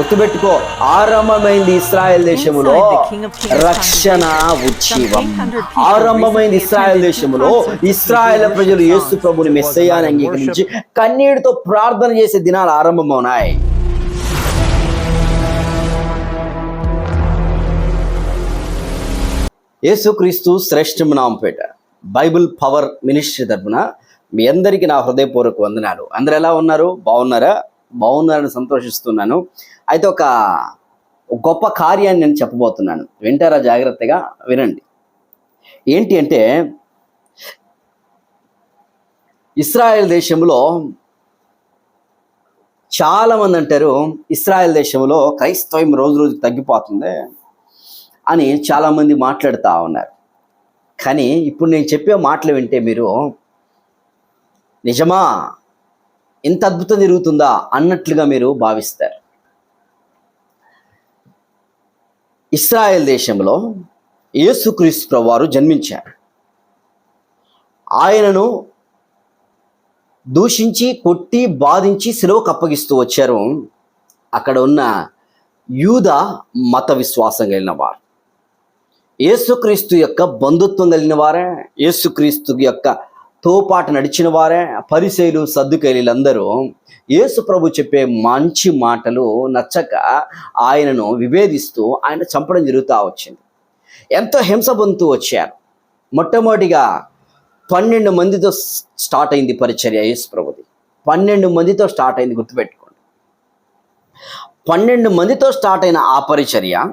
గుర్తుపెట్టుకో ఆరంభమైంది ఇస్రాయల్ దేశములో రక్షణ ఉత్సవం ఆరంభమైంది ఇస్రాయల్ దేశములో ఇస్రాయల్ ప్రజలు యేసు ప్రభుని మెస్సయ్యాన్ని అంగీకరించి కన్నీటితో ప్రార్థన చేసే దినాలు ఆరంభమవునాయి. యేసుక్రీస్తు శ్రేష్టము నాంపేట బైబిల్ పవర్ మినిస్ట్రీ తరపున మీ అందరికీ నా హృదయపూర్వక వందనాలు. అందరు ఎలా ఉన్నారు? బాగున్నారా? బాగున్నారని సంతోషిస్తున్నాను. అయితే ఒక గొప్ప కార్యాన్ని నేను చెప్పబోతున్నాను. వింటారా జాగ్రత్తగా? వినండి. ఏంటి అంటే ఇస్రాయెల్ దేశంలో చాలామంది అంటారు ఇస్రాయెల్ దేశంలో క్రైస్తవం రోజు రోజుకి తగ్గిపోతుంది అని చాలామంది మాట్లాడుతూ ఉన్నారు. కానీ ఇప్పుడు నేను చెప్పే మాటలు వింటే మీరు నిజమా? ఇంత అద్భుతం జరుగుతుందా అన్నట్లుగా మీరు భావిస్తారు. ఇస్రాయెల్ దేశంలో యేసుక్రీస్తు ప్రభువారు జన్మించారు. ఆయనను దూషించి కొట్టి బాధించి సెలవుకు అప్పగిస్తూ వచ్చారు. అక్కడ ఉన్న యూద మత విశ్వాసం కలిగిన వారు. యేసుక్రీస్తు యొక్క బంధుత్వం కలిగిన వారే. యేసుక్రీస్తు యొక్క తోపాటు నడిచిన వారే పరిశైలు సర్దుకైలందరూ యేసు ప్రభు చెప్పే మంచి మాటలు నచ్చక ఆయనను విభేదిస్తూ ఆయన చంపడం జరుగుతూ వచ్చింది. ఎంతో హింస పొందుతూ వచ్చారు. మొట్టమొదటిగా పన్నెండు మందితో స్టార్ట్ అయింది పరిచర్య యేసు ప్రభుది. పన్నెండు మందితో స్టార్ట్ అయింది గుర్తుపెట్టుకోండి. పన్నెండు మందితో స్టార్ట్ అయిన ఆ పరిచర్య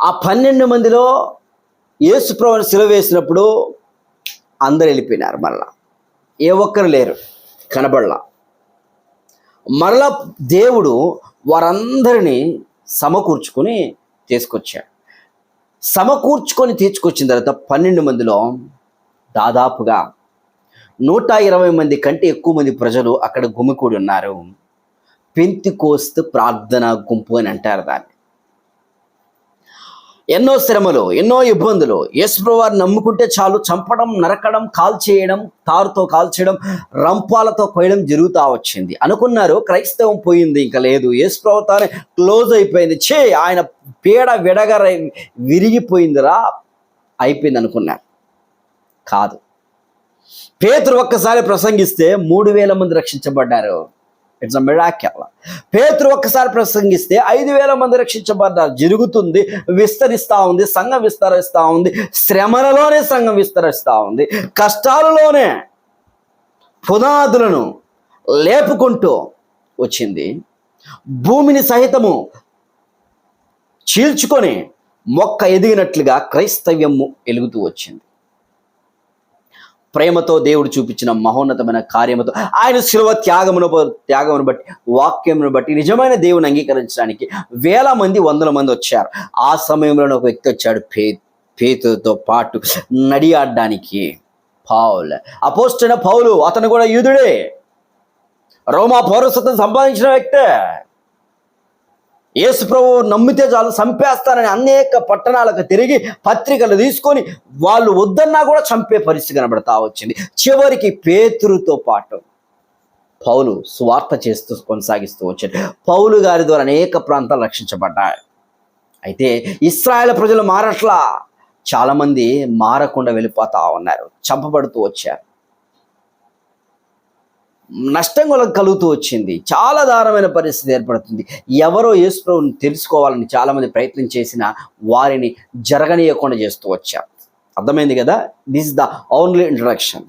ఆ పన్నెండు మందిలో యేసు ప్రభుని సెలవు వేసినప్పుడు అందరు వెళ్ళిపోయినారు మరలా. ఏ ఒక్కరు లేరు కనబడలా. మరలా దేవుడు వారందరినీ సమకూర్చుకొని తీసుకొచ్చాడు. సమకూర్చుకొని తీసుకొచ్చిన తర్వాత పన్నెండు మందిలో దాదాపుగా నూట ఇరవై మంది కంటే ఎక్కువ మంది ప్రజలు అక్కడ గుమికూడి ఉన్నారు. పెంతి కోస్తు ప్రార్థన గుంపు అని అంటారు దాన్ని. ఎన్నో శ్రమలు ఎన్నో ఇబ్బందులు. యేసుప్రభువారిని నమ్ముకుంటే చాలు చంపడం నరకడం కాల్చేయడం తారుతో కాల్చేయడం రంపాలతో కోయడం జరుగుతూ వచ్చింది. అనుకున్నారు క్రైస్తవం పోయింది ఇంకా లేదు. యేసుప్రభుతానే క్లోజ్ అయిపోయింది. చే ఆయన పీడ విడగర విరిగిపోయిందిరా అయిపోయింది అనుకున్నారు కాదు. పేతురు ఒక్కసారి ప్రసంగిస్తే మూడు వేల మంది రక్షించబడ్డారు. ఇట్స్ అ మిరాక్యల్ పేతురు ఒక్కసారి ప్రసంగిస్తే ఐదు వేల మంది రక్షించబడ్డారు జరుగుతుంది విస్తరిస్తూ ఉంది సంఘం విస్తరిస్తూ ఉంది శ్రమలలోనే సంఘం విస్తరిస్తూ ఉంది కష్టాలలోనే పునాదులను లేపుకుంటూ వచ్చింది. భూమిని సహితము చీల్చుకొని మొక్క ఎదిగినట్లుగా క్రైస్తవ్యము ఎలుగుతూ వచ్చింది. ప్రేమతో దేవుడు చూపించిన మహోన్నతమైన కార్యముతో ఆయన శిలువ త్యాగమును త్యాగమును బట్టి వాక్యమును బట్టి నిజమైన దేవుని అంగీకరించడానికి వేల మంది వందల మంది వచ్చారు. ఆ సమయంలో ఒక వ్యక్తి వచ్చాడు పే పేతుతో పాటు నడియాడడానికి. పౌల్ అపోస్టైన పౌలు అతను కూడా యూదుడే. రోమా పౌరసత్వం సంపాదించిన వ్యక్తే. యేసు ప్రభు నమ్మితే చాలు చంపేస్తానని అనేక పట్టణాలకు తిరిగి పత్రికలు తీసుకొని వాళ్ళు వద్దన్నా కూడా చంపే పరిస్థితి కనబడతా వచ్చింది. చివరికి పేతురుతో పాటు పౌలు స్వార్థ చేస్తూ కొనసాగిస్తూ వచ్చాడు. పౌలు గారి ద్వారా అనేక ప్రాంతాలు రక్షించబడ్డాయి. అయితే ఇస్రాయేల్ ప్రజలు మారట్లా? చాలామంది మారకుండా వెళ్ళిపోతా ఉన్నారు చంపబడుతూ వచ్చారు. నష్టం కూడా కలుగుతూ వచ్చింది. చాలా దారుణమైన పరిస్థితి ఏర్పడుతుంది. ఎవరో యేసుప్రభుని తెలుసుకోవాలని చాలామంది ప్రయత్నం చేసినా వారిని జరగనీయకుండా చేస్తూ వచ్చారు. అర్థమైంది కదా? దిస్ ద ఓన్లీ ఇంట్రడక్షన్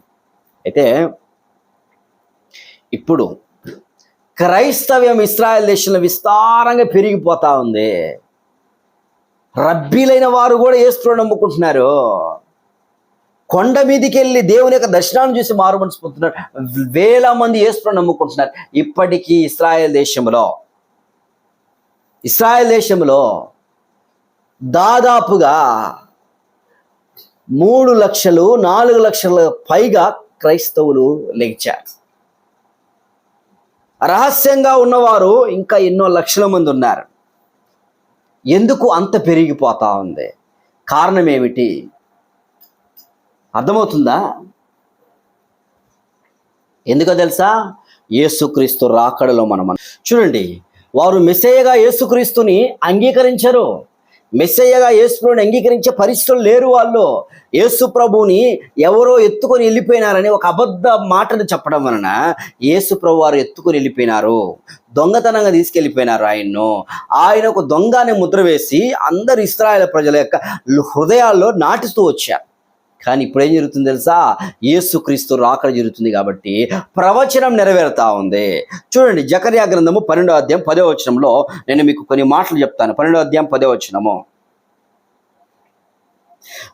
అయితే ఇప్పుడు క్రైస్తవ్యం ఇస్రాయల్ దేశంలో విస్తారంగా పెరిగిపోతా ఉంది. రబ్బీలైన వారు కూడా యేసుప్రభు నమ్ముకుంటున్నారు. కొండ మీదికి వెళ్ళి దేవుని యొక్క దర్శనాన్ని చూసి మారు మనసు పొందుతున్నారు. వేల మంది ఏసుకుని నమ్ముకుంటున్నారు. ఇప్పటికీ ఇస్రాయల్ దేశంలో ఇస్రాయల్ దేశంలో దాదాపుగా మూడు లక్షలు నాలుగు లక్షల పైగా క్రైస్తవులు లేచారు రహస్యంగా ఉన్నవారు ఇంకా ఎన్నో లక్షల మంది ఉన్నారు. ఎందుకు అంత పెరిగిపోతా ఉంది? కారణం ఏమిటి? అర్థమవుతుందా? ఎందుకో తెలుసా? యేసుక్రీస్తు రాకడలో మనం చూడండి వారు మెస్సయ్యగా యేసుక్రీస్తుని అంగీకరించరు. మెస్సయ్యగా యేసుప్రభుని అంగీకరించే పరిస్థితులు లేరు వాళ్ళు. యేసు ప్రభుని ఎవరో ఎత్తుకొని వెళ్ళిపోయినారని ఒక అబద్ధ మాటను చెప్పడం వలన యేసు ప్రభు వారు ఎత్తుకొని వెళ్ళిపోయినారు. దొంగతనంగా తీసుకెళ్ళిపోయినారు ఆయన్ను. ఆయన ఒక దొంగ అనే ముద్ర వేసి అందరు ఇస్రాయేల్ ప్రజల యొక్క హృదయాల్లో నాటిస్తూ వచ్చారు. కానీ ఇప్పుడు ఏం జరుగుతుంది తెలుసా? యేసుక్రీస్తు రాకడ జరుగుతుంది కాబట్టి ప్రవచనం నెరవేరుతా ఉంది. చూడండి జకర్యా గ్రంథము పన్నెండో అధ్యాయం పదో వచనంలో నేను మీకు కొన్ని మాటలు చెప్తాను. పన్నెండో అధ్యాయం పదో వచనము.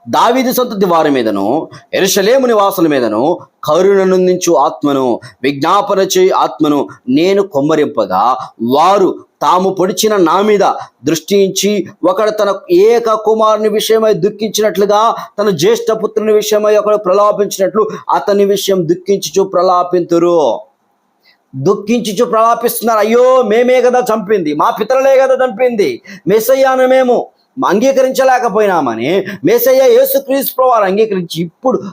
దావీదు సంతతి వారి మీదను ఎరుషలేము నివాసుల మీదను కరుణనుందించు ఆత్మను విజ్ఞాపన చేయి ఆత్మను నేను కొమ్మరింపగా వారు తాము పొడిచిన నా మీద దృష్టించి ఒకడు తన ఏక కుమారుని విషయమై దుఃఖించినట్లుగా తన జ్యేష్ఠ పుత్రుని విషయమై ఒకడు ప్రలాపించినట్లు అతని విషయం దుఃఖించుచు ప్రలాపింతురు. దుఃఖించుచు ప్రలాపిస్తున్నారు. అయ్యో మేమే కదా చంపింది. మా పితరులే కదా చంపింది. మెస్సయ్యాను మేము అంగీకరించలేకపోయినామని మేసయ్య యేసుక్రీస్తు వారు అంగీకరించి ఇప్పుడు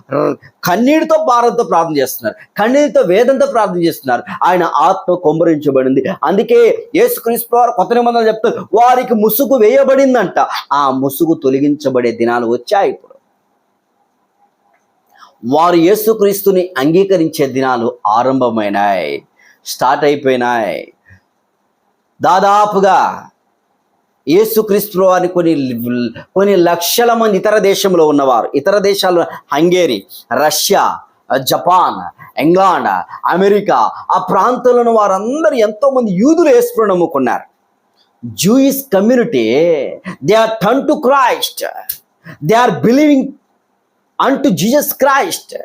కన్నీటితో భారంతో ప్రార్థన చేస్తున్నారు. కన్నీటితో వేదంతో ప్రార్థన చేస్తున్నారు. ఆయన ఆత్మ కొమ్మరించబడింది. అందుకే యేసుక్రీస్తు వారు కొత్త నిబంధనలు చెప్తారు వారికి ముసుగు వేయబడిందంట. ఆ ముసుగు తొలగించబడే దినాలు వచ్చాయి ఇప్పుడు. వారు యేసుక్రీస్తుని అంగీకరించే దినాలు ఆరంభమైనాయి. స్టార్ట్ అయిపోయినాయి. దాదాపుగా యేసుక్రీస్తు అని కొన్ని కొన్ని లక్షల మంది ఇతర దేశంలో ఉన్నవారు. ఇతర దేశాల్లో Hungary Russia Japan England America ఆ ప్రాంతంలోని వారందరూ ఎంతో మంది యూదులు యేసును నమ్ముకున్నారు. Jewish community they are turn to Christ they are believing unto Jesus Christ.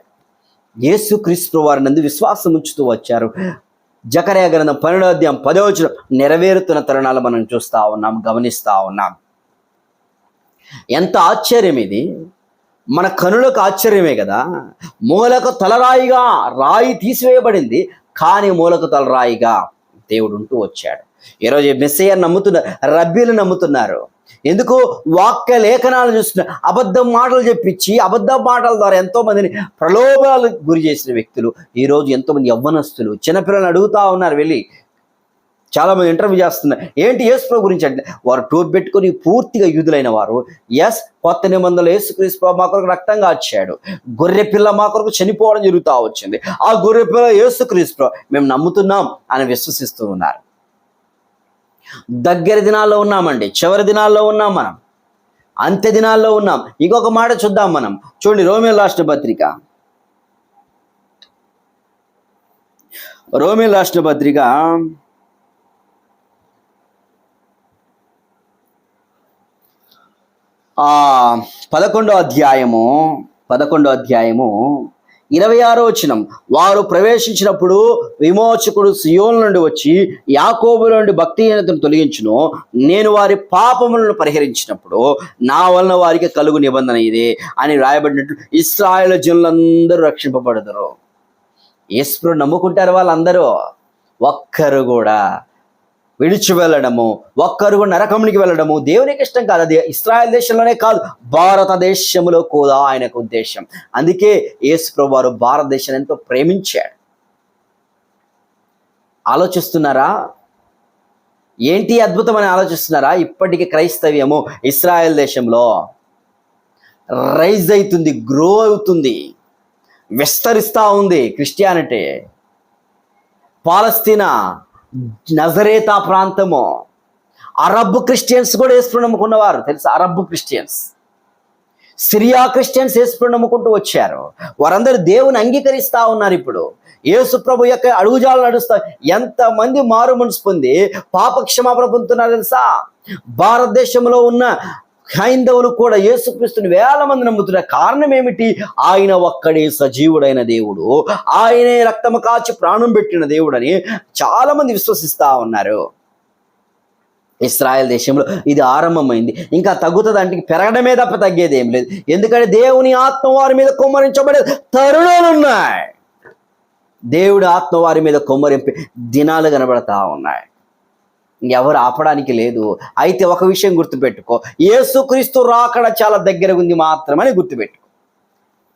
ఏసుక్రీస్తు వారి నందు విశ్వాసం ఉంచుతూ వచ్చారు. జకర్యా గ్రంథం పన్నెండో అధ్యాయం పదవచనం నెరవేరుతున్న తరుణాలు మనం చూస్తా ఉన్నాం గమనిస్తూ ఉన్నాం. ఎంత ఆశ్చర్యం ఇది. మన కనులకు ఆశ్చర్యమే కదా. మూలకు తలరాయిగా రాయి తీసివేయబడింది కానీ మూలకు తలరాయిగా దేవుడు ఉంటూ వచ్చాడు. ఈరోజు మెస్సయ్య నమ్ముతున్నారు రబ్బీలు నమ్ముతున్నారు. ఎందుకు? వాక్య లేఖనాలు చూసిన అబద్ధం మాటలు చెప్పించి అబద్ధ మాటల ద్వారా ఎంతో మందిని ప్రలోభాలకు గురి చేసిన వ్యక్తులు. ఈరోజు ఎంతో మంది యవ్వనస్తులు చిన్నపిల్లలు అడుగుతా ఉన్నారు వెళ్ళి. చాలా మంది ఇంటర్వ్యూ చేస్తున్నారు. ఏంటి యేసు గురించి అంటే వారు టోప్ పెట్టుకొని పూర్తిగా యూదులైన వారు. ఎస్ కొత్త నిబంధనలు యేసుక్రీస్తు ప్రభు మా కొరకు రక్తంగా వచ్చాడు. గొర్రె పిల్ల మా కొరకు చనిపోవడం జరుగుతూ వచ్చింది. ఆ గొర్రె పిల్ల యేసుక్రీస్తు ప్రభు మేము నమ్ముతున్నాం అని విశ్వసిస్తూ ఉన్నారు. దగ్గర దినాల్లో ఉన్నామండి చివరి దినాల్లో ఉన్నాం మనం అంత్య దినాల్లో ఉన్నాం. ఇంకొక మాట చూద్దాం మనం. చూడండి రోమియో రాష్ట్ర పత్రిక. రోమియో రాష్ట్ర పత్రిక. ఆ పదకొండో అధ్యాయము పదకొండో అధ్యాయము. ఇరవై ఆరో వచనం. వారు ప్రవేశించినప్పుడు విమోచకుడు సియోల నుండి వచ్చి యాకోబు నుండి భక్తిహీనతను తొలగించును. నేను వారి పాపములను పరిహరించినప్పుడు నా వలన వారికి కలుగు నిబంధన ఇదే అని రాయబడినట్టు ఇస్రాయల జనులందరూ రక్షింపబడతారు ఈశ్వరుడు నమ్ముకుంటారు వాళ్ళందరూ. ఒక్కరు కూడా. విడిచి వెళ్ళడము ఒక్కరు నరకమునికి వెళ్ళడము దేవునికి ఇష్టం కాదు. అది ఇస్రాయల్ దేశంలోనే కాదు భారతదేశంలో కూడా ఆయనకు ఉద్దేశం. అందుకే యేసు వారు భారతదేశాన్ని ఎంతో ప్రేమించాడు. ఆలోచిస్తున్నారా? ఏంటి అద్భుతమని ఆలోచిస్తున్నారా? ఇప్పటికీ క్రైస్తవ్యము ఇస్రాయల్ దేశంలో రైజ్ అవుతుంది గ్రో అవుతుంది విస్తరిస్తూ ఉంది క్రిస్టియానిటీ. పాలస్తీనా నజరేతా ప్రాంతము. అరబ్ క్రిస్టియన్స్ కూడా యేసు నమ్ముకున్నవారు. తెలుసు? Arab Christians. సిరియా క్రిస్టియన్స్ యేసు నమ్ముకుంటూ వచ్చారు. వారందరూ దేవుని అంగీకరిస్తా ఉన్నారు ఇప్పుడు. ఏసుప్రభు యొక్క అడుగుజాలు నడుస్తా ఎంతమంది మారు మనసు పొంది పాపక్షమాపణ పొందుతున్నారు తెలుసా? భారతదేశంలో ఉన్న హైందవులు కూడా యేసుక్రీస్తుని వేల మంది నమ్ముతున్న కారణం ఏమిటి? ఆయన ఒక్కడే సజీవుడైన దేవుడు. ఆయనే రక్తము కాచి ప్రాణం పెట్టిన దేవుడని చాలా మంది విశ్వసిస్తా ఉన్నారు. ఇస్రాయల్ దేశంలో ఇది ఆరంభమైంది. ఇంకా తగ్గుతుంది అంటే పెరగడమే తప్ప తగ్గేది ఏం లేదు. ఎందుకంటే దేవుని ఆత్మ వారి మీద కుమ్మరించబడే తరుణాలు ఉన్నాయి. దేవుడి ఆత్మ వారి మీద కుమ్మరింపే దినాలు కనబడతా ఉన్నాయి. ఎవరు ఆపడానికి లేదు. అయితే ఒక విషయం గుర్తుపెట్టుకో. ఏసుక్రీస్తు రాకడ చాలా దగ్గర ఉంది మాత్రమని గుర్తుపెట్టుకో.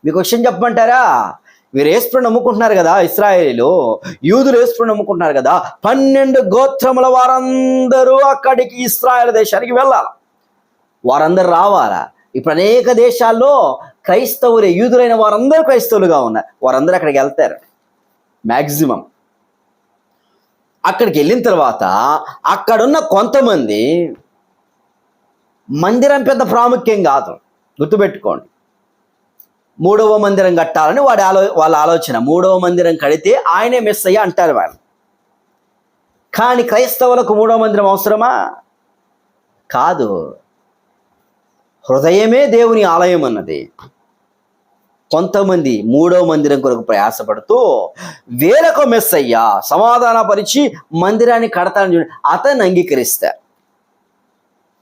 మీకు విషయం చెప్పమంటారా? మీరు ఏసుప్రభు నమ్ముకుంటున్నారు కదా ఇస్రాయేలీలు? యూదులు ఏసుప్రభు నమ్ముకుంటున్నారు కదా? పన్నెండు గోత్రముల వారందరూ అక్కడికి ఇస్రాయేల్ దేశానికి వెళ్ళాలి. వారందరూ రావాలా. ఇప్పుడు అనేక దేశాల్లో క్రైస్తవులే యూదులైన వారందరూ క్రైస్తవులుగా ఉన్నారు. వారందరూ అక్కడికి వెళ్తారు. మ్యాక్సిమం అక్కడికి వెళ్ళిన తర్వాత అక్కడున్న కొంతమంది మందిరం పెద్ద ప్రాముఖ్యం కాదు. గుర్తుపెట్టుకోండి. మూడవ మందిరం కట్టాలని వాడి ఆలో వాళ్ళ ఆలోచన. మూడవ మందిరం కడితే ఆయనే మిస్ అయ్యి అంటారు వాళ్ళు. కానీ క్రైస్తవులకు మూడవ మందిరం అవసరమా? కాదు. హృదయమే దేవుని ఆలయం అన్నది. కొంతమంది మూడవ మందిరం కొరకు ప్రయాసపడుతూ వేరొక మెస్ అయ్యా సమాధానపరిచి మందిరాన్ని కడతాను చూడండి అతను అంగీకరిస్తారు.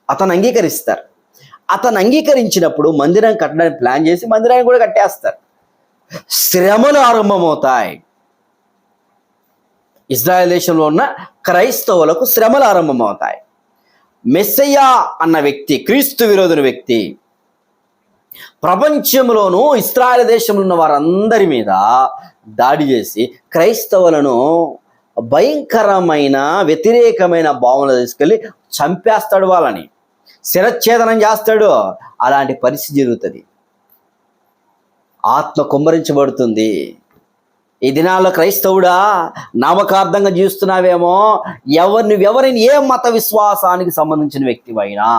అతను అంగీకరిస్తారు. అతను అంగీకరించినప్పుడు మందిరం కట్టడానికి ప్లాన్ చేసి మందిరాన్ని కూడా కట్టేస్తారు. శ్రమలు ఆరంభమవుతాయి. ఇజ్రాయెల్ దేశంలో ఉన్న క్రైస్తవులకు శ్రమలు ఆరంభమవుతాయి. మెస్సయ్యా అన్న వ్యక్తి క్రీస్తు విరోధుని వ్యక్తి ప్రపంచంలోనూ ఇస్రాయల్ దేశంలో ఉన్న వారందరి మీద దాడి చేసి క్రైస్తవులను భయంకరమైన వ్యతిరేకమైన భావనలు తీసుకెళ్ళి చంపేస్తాడు వాళ్ళని. శిరచ్ఛేదనం చేస్తాడు. అలాంటి పరిస్థితి జరుగుతుంది. ఆత్మ కుమ్మరించబడుతుంది. ఈ దినాల్లో క్రైస్తవుడా నామకార్థంగా జీవిస్తున్నావేమో? ఎవరిని ఎవరిని ఏ మత విశ్వాసానికి సంబంధించిన వ్యక్తివైనా?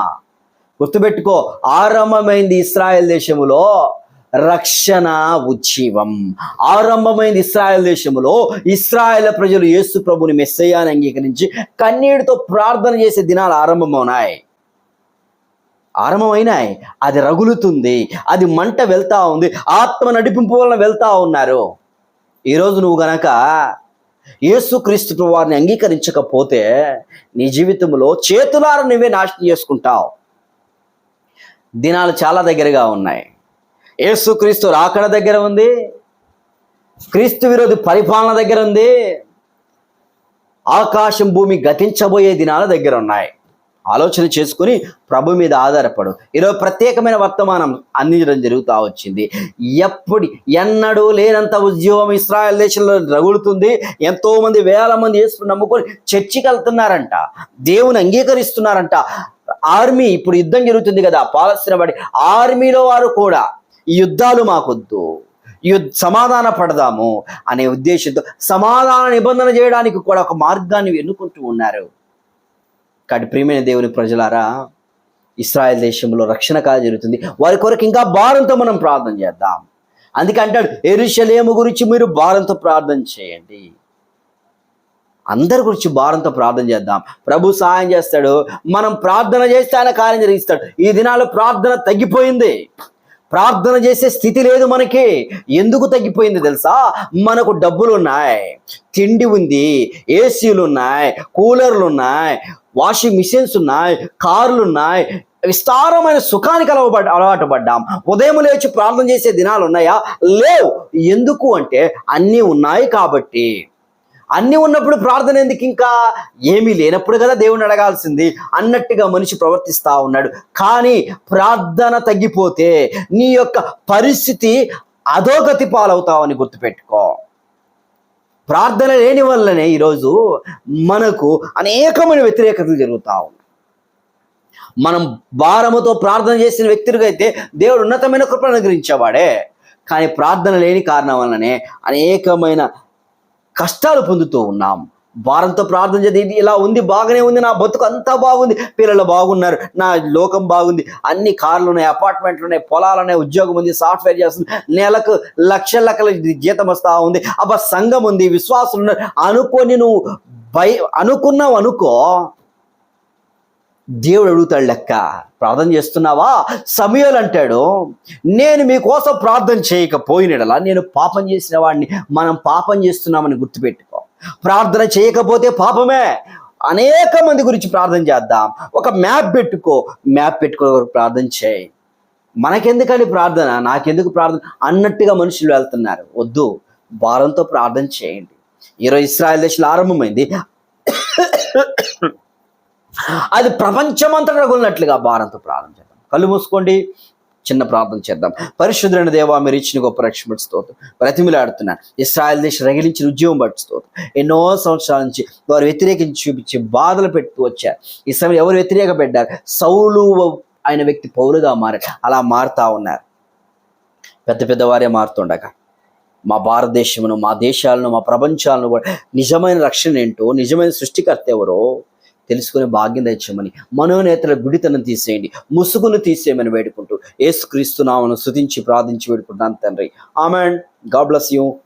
గుర్తుపెట్టుకో ఆరంభమైంది ఇస్రాయల్ దేశములో రక్షణ ఉజ్జీవం. ఆరంభమైంది ఇస్రాయల్ దేశంలో ఇస్రాయెల్ ప్రజలు యేసు ప్రభుని మెస్సయ్యాన్ని అంగీకరించి కన్నీటితో ప్రార్థన చేసే దినాలు ఆరంభమవునాయి. ఆరంభమైనాయి. అది రగులుతుంది. అది మంట వెళ్తా ఉంది. ఆత్మ నడిపింపు వలన వెళ్తా ఉన్నారు. ఈరోజు నువ్వు గనక యేసుక్రీస్తు వారిని అంగీకరించకపోతే నీ జీవితంలో చేతులారు నువ్వే నాశనం చేసుకుంటావు. దినాలు చాలా దగ్గరగా ఉన్నాయి. యేసుక్రీస్తు రాకడ దగ్గర ఉంది. క్రీస్తు విరోధి పరిపాలన దగ్గర ఉంది. ఆకాశం భూమి గతించబోయే దినాల దగ్గర ఉన్నాయి. ఆలోచన చేసుకుని ప్రభు మీద ఆధారపడు. ఈరోజు ప్రత్యేకమైన వర్తమానం అందించడం జరుగుతూ వచ్చింది. ఎప్పుడు ఎన్నడూ లేనంత ఉద్యోగం ఇస్రాయల్ దేశంలో రగులుతుంది. ఎంతోమంది వేల మంది వేసుకుని నమ్ముకొని చర్చికి వెళ్తున్నారంట. దేవుని అంగీకరిస్తున్నారంట. ఆర్మీ ఇప్పుడు యుద్ధం జరుగుతుంది కదా పాలస్తీన పడి ఆర్మీలో వారు కూడా ఈ యుద్ధాలు మాకొద్దు యుద్ధ సమాధాన పడదాము అనే ఉద్దేశంతో సమాధాన నిబంధన చేయడానికి కూడా ఒక మార్గాన్ని ఎన్నుకుంటూ ఉన్నారు. కాబట్టి ప్రియమైన దేవుని ప్రజలారా ఇస్రాయల్ దేశంలో రక్షణ కాలం జరుగుతుంది. వారి కొరకు ఇంకా భారంతో మనం ప్రార్థన చేద్దాం. అందుకే అంటాడు ఎరుషలేము గురించి మీరు భారంతో ప్రార్థన చేయండి. అందరి గురించి భారంతో ప్రార్థన చేద్దాం. ప్రభు సహాయం చేస్తాడు. మనం ప్రార్థన చేస్తే ఆయన కార్యం జరిగిస్తాడు. ఈ దినాల్లో ప్రార్థన తగ్గిపోయింది. ప్రార్థన చేసే స్థితి లేదు మనకి. ఎందుకు తగ్గిపోయింది తెలుసా? మనకు డబ్బులు ఉన్నాయి తిండి ఉంది ఏసీలు ఉన్నాయి కూలర్లు ఉన్నాయి వాషింగ్ మిషన్స్ ఉన్నాయి కార్లు ఉన్నాయి విస్తారమైన సుఖానికి అలవబడ్ అలవాటు పడ్డాం. ఉదయం లేచి ప్రార్థన చేసే దినాలు ఉన్నాయా? లేవు. ఎందుకు అంటే అన్నీ ఉన్నాయి కాబట్టి. అన్నీ ఉన్నప్పుడు ప్రార్థన ఎందుకు ఇంకా? ఏమీ లేనప్పుడు కదా దేవుని అడగాల్సింది. అన్నట్టుగా మనిషి ప్రవర్తిస్తా ఉన్నాడు. కానీ ప్రార్థన తగ్గిపోతే నీ యొక్క పరిస్థితి అధోగతి పాలవుతావని గుర్తుపెట్టుకో. ప్రార్థన లేని వల్లనే ఈరోజు మనకు అనేకమైన వ్యతిరేకతలు జరుగుతూ ఉన్నాయి. మనం భారముతో ప్రార్థన చేసిన వ్యక్తులుగా అయితే దేవుడు ఉన్నతమైన కృపను అనుగ్రహించేవాడే. కానీ ప్రార్థన లేని కారణం వల్లనే అనేకమైన కష్టాలు పొందుతూ ఉన్నాం. భారంతో ప్రార్థన చేసి ఇది ఇలా ఉంది బాగానే ఉంది నా బతుకు అంతా బాగుంది పిల్లలు బాగున్నారు నా లోకం బాగుంది అన్ని కార్లు ఉన్నాయి అపార్ట్మెంట్లు ఉన్నాయి పొలాలు ఉన్నాయి ఉద్యోగం ఉంది సాఫ్ట్వేర్ చేస్తుంది నెలకు లక్ష లక్షల జీతం వస్తా ఉంది అబ్బా సంఘం ఉంది విశ్వాసం ఉన్నారు అనుకొని నువ్వు భయ అనుకున్నావు అనుకో దేవుడు అడుగుతాడు లెక్క ప్రార్థన చేస్తున్నావా? సమయాలు అంటాడు నేను మీకోసం ప్రార్థన చేయకపోయినడలా నేను పాపం చేసిన వాడిని మనం పాపం చేస్తున్నామని గుర్తుపెట్టుకో. ప్రార్థన చేయకపోతే పాపమే. అనేక మంది గురించి ప్రార్థన చేద్దాం. ఒక మ్యాప్ పెట్టుకో మ్యాప్ పెట్టుకో ప్రార్థన చేయి. మనకెందుకని ప్రార్థన? నాకెందుకు ప్రార్థన? అన్నట్టుగా మనుషులు వెళ్తున్నారు. వద్దు భారంతో ప్రార్థన చేయండి. ఈరోజు ఇస్రాయల్ దేశంలో ఆరంభమైంది. అది ప్రపంచమంతటా రగులినట్లుగా భారంతో ప్రార్థన చేద్దాం. కళ్ళు మూసుకోండి. చిన్న ప్రార్థన చేద్దాం. పరిశుద్ధులైన దేవా మీరు ఇచ్చిన గొప్ప రక్షణ స్తోత్రం. బ్రతిమిలాడుతున్నాను ఇస్రాయల్ దేశం రగిలించిన ఉద్యోగం బట్టి ఎన్నో సంవత్సరాల నుంచి వారు వ్యతిరేకించి చూపించి బాధలు పెడుతూ వచ్చారు. ఈ సమయం ఎవరు వ్యతిరేక పెట్టారు? సౌలు ఆయన వ్యక్తి పౌలుగా మారారు అలా మారుతా ఉన్నారు. పెద్ద పెద్దవారే మారుతుండగా మా భారతదేశమును మా దేశాలను మా ప్రపంచాలను కూడా నిజమైన రక్షణ ఏంటో నిజమైన సృష్టికర్త ఎవరో తెలుసుకునే భాగ్యం తెచ్చమని మనోనేతల గుడితనం తీసేయండి ముసుగును తీసేయమని వేడుకుంటూ ఏసుక్రీస్తు నామను ప్రార్థించి వేడుకుంటాను తండ్రి. ఆమె గాడ్ బ్లస్ యూ.